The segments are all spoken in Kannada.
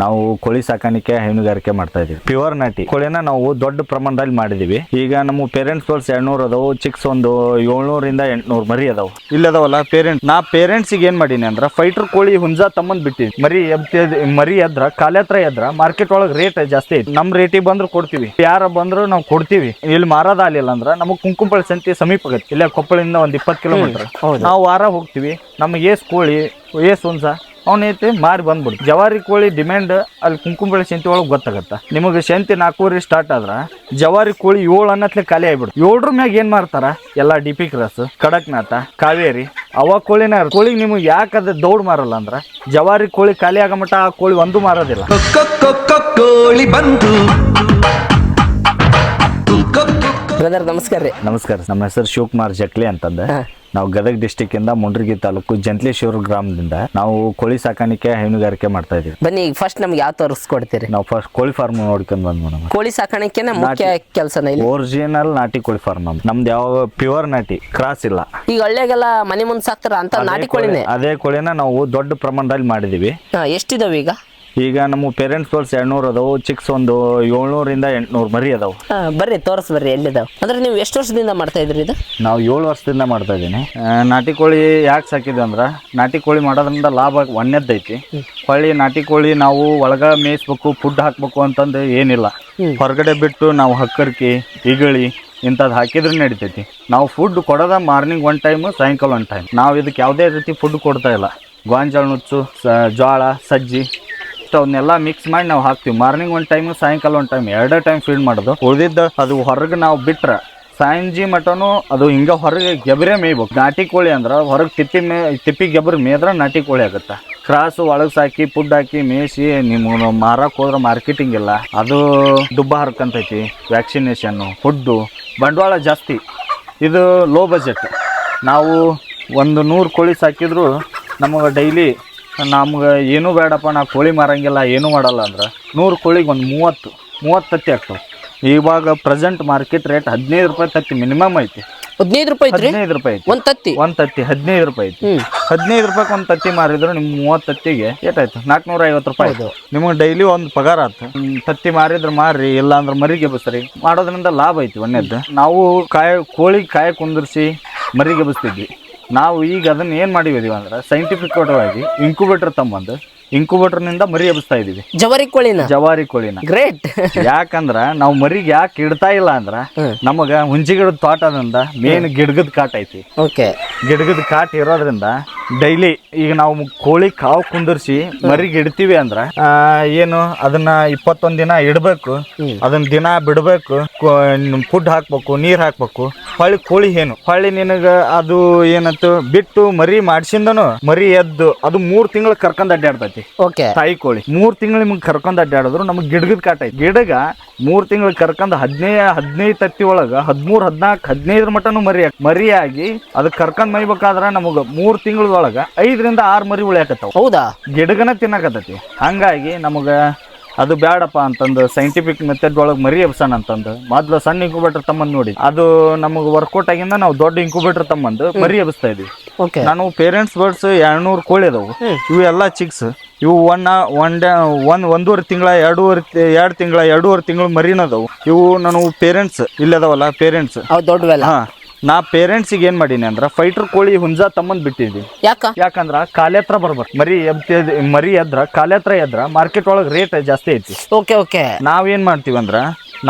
ನಾವು ಕೋಳಿ ಸಾಕಾಣಿಕೆ ಹೈನುಗಾರಿಕೆ ಮಾಡ್ತಾ ಇದೀವಿ. ಪ್ಯೂರ್ ನಾಟಿ. ಕೋಳಿನ ನಾವು ದೊಡ್ಡ ಪ್ರಮಾಣದಲ್ಲಿ ಮಾಡಿದೀವಿ. ಈಗ ನಮ್ಮ ಪೇರೆಂಟ್ಸ್ಗಳು ಎರಡ್ನೂರು ಅದಾವು ಚಿಕ್ಸ್ ಒಂದು ಏಳ್ನೂರಿಂದ ಎಂಟ್ನೂರು ಮರಿ ಅದಾವು. ಇಲ್ಲದವಲ್ಲ ಪೇರೆಂಟ್ ನಾ ಪೇರೆಂಟ್ಸ್ ಏನು ಮಾಡೀನಿ ಅಂದ್ರೆ ಫೈಟರ್ ಕೋಳಿ ಹುಂಜಾ ತಮ್ಮಂದ್ ಬಿಟ್ಟಿದ್ವಿ ಮರಿ ಮರಿ ಎದ್ರ ಕಾಲ ಹತ್ರ ಎದ್ರ ಮಾರ್ಕೆಟ್ ಒಳಗೆ ರೇಟ್ ಜಾಸ್ತಿ ಐತಿ. ನಮ್ಮ ರೇಟಿಗೆ ಬಂದ್ರು ಕೊಡ್ತೀವಿ. ಯಾರ ಬಂದ್ರು ನಾವು ಕೊಡ್ತೀವಿ. ಇಲ್ಲಿ ಮಾರದ ಆಗ್ಲಿಲ್ಲ ಅಂದ್ರೆ ನಮಗೆ ಕುಂಕುಂಪಳ ಸಂತಿ ಸಮೀಪ ಆಗತ್ತೆ. ಇಲ್ಲ ಕೊಪ್ಪಳಿಂದ ಒಂದು ಇಪ್ಪತ್ತು ಕಿಲೋಮೀಟರ್. ನಾವು ವಾರ ಹೋಗ್ತೀವಿ. ನಮ್ಗೆ ಏಸ್ ಕೋಳಿ ಏಸ್ ಹುಂಜ ಅವನೈತಿ ಮಾರಿ ಬಂದ್ಬಿಡ್ತು ಜವಾರಿ ಕೋಳಿ ಡಿಮ್ಯಾಂಡ್ ಅಲ್ಲಿ ಕುಂಕುಂಬಳಿ ಶಂತಿ ಒಳಗೆ ಗೊತ್ತಾಗತ್ತೆ? ನಿಮಗೆ ಶಂತಿ ನಾಲ್ಕೂವರೆ ಸ್ಟಾರ್ಟ್ ಆದ್ರೆ ಜವಾರಿ ಕೋಳಿ ಏಳು ಅನ್ನತ್ಲೆ ಖಾಲಿ ಆಗ್ಬಿಡ್ತು. ಏಳ್ರ ಮ್ಯಾಗ ಏನ್ ಮಾಡ್ತಾರ ಎಲ್ಲಾ D P cross Kadaknath Kaveri ಅವ ಕೋಳಿನ ಕೋಳಿಗೆ ನಿಮಗೆ ಯಾಕೆ ಅದು ದೌಡ್ ಮಾರಲ್ಲ ಅಂದ್ರೆ ಜವಾರಿ ಕೋಳಿ ಖಾಲಿ ಆಗೋ ಮಟ್ಟ ಆ ಕೋಳಿ ಒಂದು ಮಾರೋದಿಲ್ಲ. ಕೋಳಿ ಬಂತು ಬ್ರದರ್ ನಮಸ್ಕಾರ ರೀ. ನಮಸ್ಕಾರ ನಮ್ಮ ಹೆಸರು ಶಿವಕುಮಾರ್ ಜಕ್ಲಿ ಅಂತಂದ. ನಾವು ಗದಗ ಡಿಸ್ಟಿಕ್ ಇಂದ ಮುಂಡ್ರಿಗಿ ತಾಲೂಕು ಜಂತ್ಲೇಶ್ವರ ಗ್ರಾಮದಿಂದ ನಾವು ಕೋಳಿ ಸಾಕಾಣಿಕೆ ಹೈನುಗಾರಿಕೆ ಮಾಡ್ತಾ ಇದೀವಿ. ಬನ್ನಿ ಈಗ ಫಸ್ಟ್ ನಮ್ಗೆ ಯಾವ ತೋರಿಸ್ಕೊಡ್ತೀರಿ? ನಾವು ಫಸ್ಟ್ ಕೋಳಿ ಫಾರ್ಮ್ ನೋಡ್ಕೊಂಡ್ ಬಂದ್ ಮೇಡಮ್ ಕೋಳಿ ಸಾಕಾಣಿಕೆನ ಮುಖ್ಯ ಕೆಲಸನ ಇಲ್ಲಿ? ಒರಿಜಿನಲ್ ನಾಟಿ ಕೋಳಿ ಫಾರ್ಮ್ ನಮ್ದು. ನಮ್ದು ಯಾವ ಪ್ಯೂರ್ ನಾಟಿ ಕ್ರಾಸ್ ಇಲ್ಲ. ಈಗ ಹಳ್ಳಿಗೆಲ್ಲ ಮನೆ ಮುಂದೆ ಸಾಕ್ತಾರ ಅಂತ ನಾಟಿ ಕೋಳಿನೇ? ಅದೇ ಕೋಳಿನ ನಾವು ದೊಡ್ಡ ಪ್ರಮಾಣದಲ್ಲಿ ಮಾಡಿದೀವಿ. ಹಾ, ಎಷ್ಟಿದಾವೆ ಈಗ? ಈಗ ನಮ್ಮ ಪೇರೆಂಟ್ಸ್ಗಳು ಎರಡ್ನೂರು ಅದಾವು ಚಿಕ್ಸ್ ಒಂದು ಏಳ್ನೂರಿಂದ ಎಂಟ್ನೂರು ಮರಿ ಅದಾವು. ಹಾ, ಬರ್ರಿ ತೋರ್ಸ್ ಬರ್ರಿ ಎಲ್ಲಿದಾವ? ಅಂದ್ರೆ ನೀವು ಎಷ್ಟು ವರ್ಷದಿಂದ ಮಾಡ್ತಾ ಇದ್ರಿ ಇದು? ನಾವು ಏಳು ವರ್ಷದಿಂದ ಮಾಡ್ತಾ ಇದ್ದೀನಿ. ನಾಟಿ ಕೋಳಿ ಯಾಕೆ ಸಾಕಿದ್ವಿ ಅಂದ್ರೆ ನಾಟಿ ಕೋಳಿ ಮಾಡೋದ್ರಿಂದ ಲಾಭ ಒಣ್ಣೆದ್ದೈತಿ ಹೊಳ್ಳಿ ನಾಟಿ ಕೋಳಿ ನಾವು ಒಳಗ ಮೇಯಿಸ್ಬೇಕು ಫುಡ್ ಹಾಕ್ಬೇಕು ಅಂತಂದು ಏನಿಲ್ಲ. ಹೊರಗಡೆ ಬಿಟ್ಟು ನಾವು ಹಕ್ಕರ್ಕಿ ಇಗಳಿ ಇಂಥದ್ದು ಹಾಕಿದ್ರೆ ನಡಿತೈತಿ. ನಾವು ಫುಡ್ ಕೊಡೋದ ಮಾರ್ನಿಂಗ್ ಒನ್ ಟೈಮ್ ಸಾಯಂಕಾಲ ಒನ್ ಟೈಮ್ ನಾವು ಇದಕ್ಕೆ ಯಾವುದೇ ರೀತಿ ಫುಡ್ ಕೊಡ್ತಾ ಇಲ್ಲ. ಗೋಂಜಾಳ ನುಚ್ಚು ಸ ಜೋಳ ಸಜ್ಜಿ. ಅವನ್ನೆಲ್ಲ ಮಿಕ್ಸ್ ಮಾಡಿ ನಾವು ಹಾಕ್ತೀವಿ. ಮಾರ್ನಿಂಗ್ ಒಂದು ಟೈಮ್ ಸಾಯಂಕಾಲ ಒಂದು ಟೈಮ್ ಎರಡೇ ಟೈಮ್ ಫೀಡ್ ಮಾಡೋದು. ಉಳಿದಿದ್ದ ಅದು ಹೊರಗೆ ನಾವು ಬಿಟ್ರೆ ಸಾಯಂಜಿ ಮಟನು ಅದು ಹಿಂಗೆ ಹೊರಗೆ ಗೆಬರೇ ಮೇಯ್ಬೇಕು. ನಾಟಿ ಕೋಳಿ ಅಂದ್ರೆ ಹೊರಗೆ ತಿಪ್ಪಿ ಮೇ, ತಿಪ್ಪಿ ಗೆಬರ್ ಮೇಯ್ದ್ರೆ ನಾಟಿ ಕೋಳಿ ಆಗುತ್ತೆ. ಕ್ರಾಸ್ ಒಳಗೆ ಸಾಕಿ ಫುಡ್ ಹಾಕಿ, ಮೇಯಿಸಿ ನಿಮ್ಮ ಮಾರಕ್ಕೆ ಹೋದ್ರೆ ಮಾರ್ಕೆಟಿಂಗ್ ಇಲ್ಲ. ಅದು ದುಬ್ಬ ಹರ್ಕಂತೈತಿ ವ್ಯಾಕ್ಸಿನೇಷನ್ನು ಫುಡ್ಡು ಬಂಡವಾಳ ಜಾಸ್ತಿ. ಇದು ಲೋ ಬಜೆಟ್ ನಾವು ಒಂದು ನೂರು ಕೋಳಿ ಸಾಕಿದ್ರು ನಮಗೆ ಡೈಲಿ ನಮ್ಗೆ ಏನೂ ಬೇಡಪ್ಪ ನಾ ಕೋಳಿ ಮಾರಂಗಿಲ್ಲ ಏನೂ ಮಾಡಲ್ಲ ಅಂದ್ರೆ ನೂರು ಕೋಳಿಗೆ ಒಂದು ಮೂವತ್ತು ಮೂವತ್ತು ತತ್ತಿ ಆಗ್ತವೆ ಇವಾಗ ಪ್ರೆಸೆಂಟ್ ಮಾರ್ಕೆಟ್ ರೇಟ್ ಹದಿನೈದು ರೂಪಾಯಿ ತತ್ತಿ ಮಿನಿಮಮ್ ಐತಿ. ಹದಿನೈದು ರೂಪಾಯಿ ಐತ್ರಿ? ಹದಿನೈದು ರೂಪಾಯಿ ಐತಿ. ಒಂದು ತತ್ತಿ? ಒಂದು ತತ್ತಿ ಹದಿನೈದು ರೂಪಾಯಿ ಐತಿ. ಹದಿನೈದು ರೂಪಾಯಿ ಒಂದು ತತ್ತಿ ಮಾರಿದ್ರೆ ನಿಮ್ಗೆ ಮೂವತ್ತು ತತ್ತಿಗೆ ಏಟಾಯ್ತು ನಾಲ್ಕುನೂರ ಐವತ್ತು ರೂಪಾಯಿ ಆಯ್ತು. ನಿಮಗೆ ಡೈಲಿ ಒಂದು ಪಗಾರ ಆಯ್ತು ಹ್ಮ್, ತತ್ತಿ ಮಾರಿದ್ರೆ ಮಾರಿ ಇಲ್ಲ ಅಂದ್ರೆ ಮರಿಗೆ ಬಸ್ರಿ. ಮಾಡೋದ್ರಿಂದ ಲಾಭ ಐತಿ ಒಂದೇದ್ದು ನಾವು ಕಾಯಿ ಕೋಳಿ ಕಾಯ ಕುಂದಿರ್ಸಿ ಮರಿಗೆ ಬಸ್ತಿದ್ವಿ. ನಾವು ಈಗ ಅದನ್ನ ಏನು ಮಾಡಿದೀವಿ ಅಂದ್ರೆ ಸೈಂಟಿಫಿಕ್ ಆಗಿ ಇನ್ಕ್ಯುಬೇಟರ್ ತಮ್ಮಂದು ಇನ್ಕ್ಯುಬೇಟರ್ನಿಂದ ಮರಿ ಎಬ್ಸ್ತಾ ಇದೀವಿ ಜವಾರಿ ಕೋಳಿನ? ಜವಾರಿ ಕೋಳಿನ. ಗ್ರೇಟ್ ಯಾಕಂದ್ರ ನಾವು ಮರಿಗೆ ಯಾಕೆ ಇಡ್ತಾ ಇಲ್ಲ ಅಂದ್ರ ನಮಗ ಹುಂಚಿಗಿಡದ ತೋಟದಿಂದ ಮೇನ್ ಗಿಡಗದ ಕಾಟ ಐತಿ. ಓಕೆ ಗಿಡಗದ ಕಾಟ ಇರೋದ್ರಿಂದ ಡೈಲಿ ಈಗ ನಾವು ಕೋಳಿ ಕಾವು ಕುಂದರ್ಸಿ ಮರಿಗೆ ಇಡ್ತೀವಿ ಅಂದ್ರ ಏನು ಅದನ್ನ ಇಪ್ಪತ್ತೊಂದ್ ದಿನ ಇಡಬೇಕು ಅದನ್ನ ದಿನ ಬಿಡ್ಬೇಕು ಫುಡ್ ಹಾಕ್ಬೇಕು ನೀರ್ ಹಾಕ್ಬೇಕು. ಹೊಳ್ಳಿ ಕೋಳಿ ಏನು? ಹೊಳ್ಳಿ ನಿನಗ ಅದು ಏನಂತ ಬಿಟ್ಟು ಮರಿ ಮಾಡ್ಸಿಂದನು ಮರಿ ಎದ್ದು ಅದು ಮೂರ್ ತಿಂಗಳು ಕರ್ಕೊಂಡ್ ಅಡ್ಡಾಡ್ತೈತಿ ಓಕೆ ತಾಯಿ ಕೋಳಿ ಮೂರ್ ತಿಂಗಳು ನಿಮ್ಗೆ ಕರ್ಕೊಂಡ್ ಅಡ್ಡಾಡಿದ್ರು ನಮ್ಗೆ ಗಿಡಗದ ಕಾಟ ಗಿಡಗ ಮೂರ್ ತಿಂಗಳು ಕರ್ಕೊಂಡ್ ಹದಿನೈದು ಹದಿನೈದು ತತ್ತಿ ಒಳಗ ಹದಿಮೂರು ಹದಿನಾಲ್ಕು ಹದಿನೈದರ ಮಟನು ಮರಿ ಮರಿಯಾಗಿ ಅದಕ್ಕೆ ಕರ್ಕೊಂಡ್ ಮೈಬೇಕಾದ್ರ ನಮಗ ಮೂರ್ ತಿಂಗಳೊಳಗ ಐದರಿಂದ ಆರು ಮರಿ ಉಳಿಯಾಕತ್ತಾವ. ಹೌದಾ? ಗಿಡಗನ ತಿನ್ನಕತ್ತೈತಿ. ಹಂಗಾಗಿ ನಮಗ ಅದು ಬೇಡಪ್ಪ ಅಂತಂದು ಸೈಂಟಿಫಿಕ್ ಮೆಥಡ್ ಒಳಗೆ ಮರಿ ಎಬ್ಸಣ ಅಂತಂದು. ಮೊದ್ಲು ಸಣ್ಣ ಇಂಕ್ಯುಬೇಟರ್ ತಮ್ಮಂದು ನೋಡಿ. ಅದು ನಮಗೆ ವರ್ಕೌಟ್ ಆಗಿಂದ ನಾವು ದೊಡ್ಡ ಇಂಕ್ಯುಬೇಟರ್ ತಮ್ಮಂದು ಮರಿ ಎಬ್ಸ್ತಾ ಇದೀವಿ. ಓಕೆ ನಾನು ಪೇರೆಂಟ್ಸ್ ಬರ್ಡ್ಸ್ ಎರಡ್ನೂರು ಕೋಳಿ ಅದಾವು. ಇವು ಎಲ್ಲ ಚಿಕ್ಸ್ ಇವು ಒನ್ ಒನ್ ಡೇ ಒಂದು ಒಂದೂವರೆ ತಿಂಗಳ ಎರಡೂವರೆ ಎರಡು ತಿಂಗಳ ಎರಡೂವರೆ ತಿಂಗಳು ಮರಿನ ಅದಾವು ಇವು ನಾನು ಪೇರೆಂಟ್ಸ್ ಇಲ್ಲದವಲ್ಲ ಪೇರೆಂಟ್ಸ್ ಅವ್ ದೊಡ್ಡವೆಲ್ಲ. ಹಾ. ನಾ ಪೇರೆಂಟ್ಸಿಗೆ ಏನ್ ಮಾಡೀನಿ ಅಂದ್ರ ಫೈಟರ್ ಕೋಳಿ ಹುಂಜಾ ತಮ್ಮಂದ್ ಬಿಟ್ಟಿದ್ವಿ. ಯಾಕ? ಯಾಕಂದ್ರ ಕಾಲೆ ಹತ್ರ ಬರ್ಬೇಕು ಮರಿ ಮರಿ ಎದ್ರ ಕಾಲೆ ಹತ್ರ ಎದ್ರ ಮಾರ್ಕೆಟ್ ಒಳಗೆ ರೇಟ್ ಜಾಸ್ತಿ ಐತಿ. Okay okay. ನಾವೇನ್ ಮಾಡ್ತೀವಿ ಅಂದ್ರ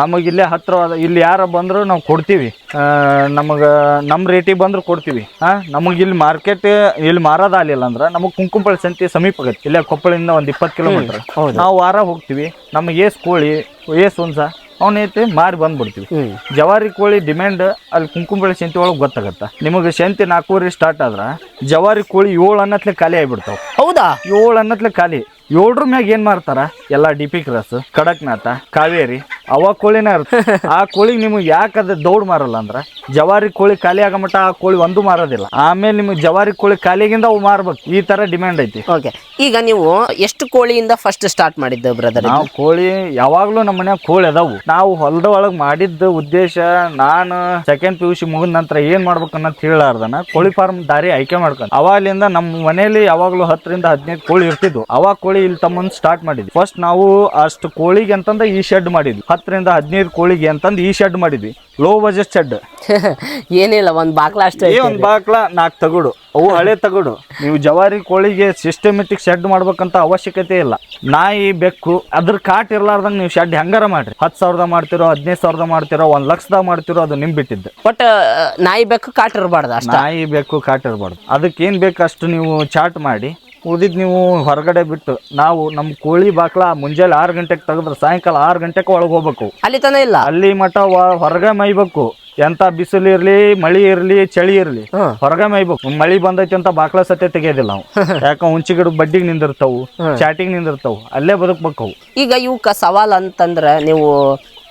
ನಮಗೆ ಇಲ್ಲೇ ಹತ್ರ ಇಲ್ಲಿ ಯಾರ ಬಂದ್ರು ನಾವು ಕೊಡ್ತೀವಿ. ನಮಗೆ ನಮ್ಮ ರೇಟಿಗೆ ಬಂದ್ರು ಕೊಡ್ತೀವಿ. ಹಾ ನಮಗೆ ಇಲ್ಲಿ ಮಾರ್ಕೆಟ್ ಇಲ್ಲಿ ಮಾರೋದ ಆಗ್ಲಿಲ್ಲ ಅಂದ್ರ ನಮಗೆ ಕುಂಕುಂಪಳ ಸಂತಿ ಸಮೀಪ ಆಗತ್ತೆ. ಇಲ್ಲೇ ಕೊಪ್ಪಳಿಂದ ಒಂದ್ ಇಪ್ಪತ್ತು ಕಿಲೋಮೀಟರ್. ನಾವು ವಾರ ಹೋಗ್ತೀವಿ. ನಮಗೆ ಏಸ್ ಕೋಳಿ ಏಸ್ ಹುಂಸ ಅವನೈತಿ ಮಾರಿ ಬಂದ್ಬಿಡ್ತೀವಿ. ಜವಾರಿ ಕೋಳಿ ಡಿಮ್ಯಾಂಡ್ ಅಲ್ಲಿ ಕುಂಕುಂಬಳಿ ಶಂತಿ ಒಳಗೆ ಗೊತ್ತಾಗತ್ತ? ನಿಮಗೆ ಶಂತಿ ನಾಲ್ಕೂವರೆ ಸ್ಟಾರ್ಟ್ ಆದ್ರ ಜವಾರಿ ಕೋಳಿ ಏಳು ಅನ್ನತ್ಲೆ ಖಾಲಿ ಆಗ್ಬಿಡ್ತಾವ. ಹೌದಾ? ಏಳು ಅನ್ನತ್ಲೆ ಖಾಲಿ. ಏಳ್ರ ಮ್ಯಾಗ ಏನ್ ಮಾಡ್ತಾರ ಎಲ್ಲಾ D P cross Kadaknath Kaveri ಅವ ಕೋಳಿನ ಇರುತ್ತೆ ಆ ಕೋಳಿಗೆ ನಿಮಗೆ ಯಾಕೆ ಅದು ದೌಡ್ ಮಾರಲ್ಲ ಅಂದ್ರೆ? ಜವಾರಿ ಕೋಳಿ ಖಾಲಿ ಆಗೋ ಮಟ್ಟ ಆ ಕೋಳಿ ಒಂದು ಮಾರೋದಿಲ್ಲ. ಆಮೇಲೆ ನಿಮಗೆ ಜವಾರಿ ಕೋಳಿ ಖಾಲಿಗಿಂದ ಅವು ಮಾರ್ಬೇಕು. ಈ ತರ ಡಿಮ್ಯಾಂಡ್ ಐತಿ. ಓಕೆ. ಈಗ ನೀವು ಎಷ್ಟು ಕೋಳಿಯಿಂದ ಫಸ್ಟ್ ಸ್ಟಾರ್ಟ್ ಮಾಡಿದ್ದು ಬ್ರದರ್ ನಾವು ಕೋಳಿ ಯಾವಾಗ್ಲೂ ನಮ್ಮ ಮನ್ಯಾಗ ಕೋಳಿ ಅದಾವು. ನಾವು ಹೊಲದ ಒಳಗ್ ಮಾಡಿದ್ದ ಉದ್ದೇಶ ನಾನು ಸೆಕೆಂಡ್ ಪಿ ಯು ಸಿ ಮುಗಿದ ನಂತರ ಏನ್ ಮಾಡ್ಬೇಕು ಅನ್ನೋದು ಹೇಳಾರ್ದನ ಕೋಳಿ ಫಾರ್ಮ್ ದಾರಿ ಆಯ್ಕೆ ಮಾಡ್ಕೊಂಡು. ಅವಾಗಲಿಂದ ನಮ್ಮ ಮನೆಯಲ್ಲಿ ಯಾವಾಗ್ಲೂ ಹತ್ತರಿಂದ ಹದಿನೈದು ಕೋಳಿ ಇರ್ತಿದ್ವು. ಅವಾಗ ಕೋಳಿ ಇಲ್ಲಿ ತಮ್ಮನ್ ಸ್ಟಾರ್ಟ್ ಮಾಡಿದ್ವಿ. ಫಸ್ಟ್ ನಾವು ಅಷ್ಟು ಕೋಳಿಗೆ ಅಂತಂದ್ರೆ ಈ ಶೆಡ್ ಮಾಡಿದ್ವಿ. ಹತ್ತರಿಂದ ಹದಿನೈದು ಕೋಳಿಗೆ ಅಂತಂದು ಈ ಶೆಡ್ ಮಾಡಿದ್ವಿ. ಲೋ ಬಜೆಟ್ ಶೆಡ್ ಏನಿಲ್ಲ ಒಂದು ಬಾಕ್ಲ ಅಷ್ಟೇ ಒಂದು ಬಾಕ್ಲ ನಾಲ್ಕು ತಗಡು. ಅವು ಹಳೆ ತಗಡು. ನೀವು ಜವಾರಿ ಕೋಳಿಗೆ ಸಿಸ್ಟಮೆಟಿಕ್ ಶೆಡ್ ಮಾಡ್ಬೇಕಂತ ಅವಶ್ಯಕತೆ ಇಲ್ಲ. ನಾಯಿ ಬೆಕ್ಕು ಅದ್ರ ಕಾಟ್ ಇರ್ಲಾರ್ದಂಗ ನೀವು ಶೆಡ್ ಹೆಂಗಾರ ಮಾಡ್ರಿ. ಹತ್ತು ಸಾವಿರದ ಮಾಡ್ತಿರೋ ಹದಿನೈದು ಸಾವಿರದ ಮಾಡ್ತಿರೋ ಒಂದ್ ಲಕ್ಷದಾಗ ಮಾಡ್ತಿರೋ ಅದು ನಿಮ್ ಬಿಟ್ಟಿದ್ದು ಬಟ್ ನಾಯಿ ಬೆಕ್ಕು ಕಾಟ್ ಇರಬಾರ್ದು ಅಷ್ಟ. ನಾಯಿ ಬೆಕ್ಕು ಕಾಟ್ ಇರಬಾರ್ದು. ಅದಕ್ಕೆ ಏನ್ ಬೇಕು ಅಷ್ಟು ನೀವು ಚಾಟ್ ಮಾಡಿ. ಉಳಿದಿದ್ ನೀವು ಹೊರಗಡೆ ಬಿಟ್ಟು ನಾವು ನಮ್ಮ ಕೋಳಿ ಬಾಕ್ಲ ಮುಂಜಾನೆ ಆರು ಗಂಟೆಗೆ ತೆಗೆದ್ರೆ ಸಾಯಂಕಾಲ ಆರು ಗಂಟೆಗೆ ಒಳಗೆ ಹೋಗ್ಬೇಕು. ಅಲ್ಲಿ ತನ ಇಲ್ಲ? ಅಲ್ಲಿ ಮಠ ಹೊರಗೆ ಮೈಬೇಕು ಎಂತ ಬಿಸಿಲು ಇರ್ಲಿ ಮಳಿ ಇರ್ಲಿ ಚಳಿ ಇರ್ಲಿ. ಹೊರಗೆ ಮೈಬೇಕು ಮಳಿ ಬಂದೈತಿ ಅಂತ ಬಾಕ್ಲ ಸತ್ಯ ತೆಗಿಯೋದಿಲ್ಲ ನಾವು. ಯಾಕೆ ಹುಂಚಿ ಗಿಡ ಬಡ್ಡಿಗೆ ನಿಂದಿರ್ತಾವು ಚಾಟಿಗೆ ನಿಂದಿರ್ತಾವು ಅಲ್ಲೇ ಬದುಕ್ಬೇಕು ಈಗ ಇವಕ್ಕ ಸವಾಲ್ ಅಂತಂದ್ರ ನೀವು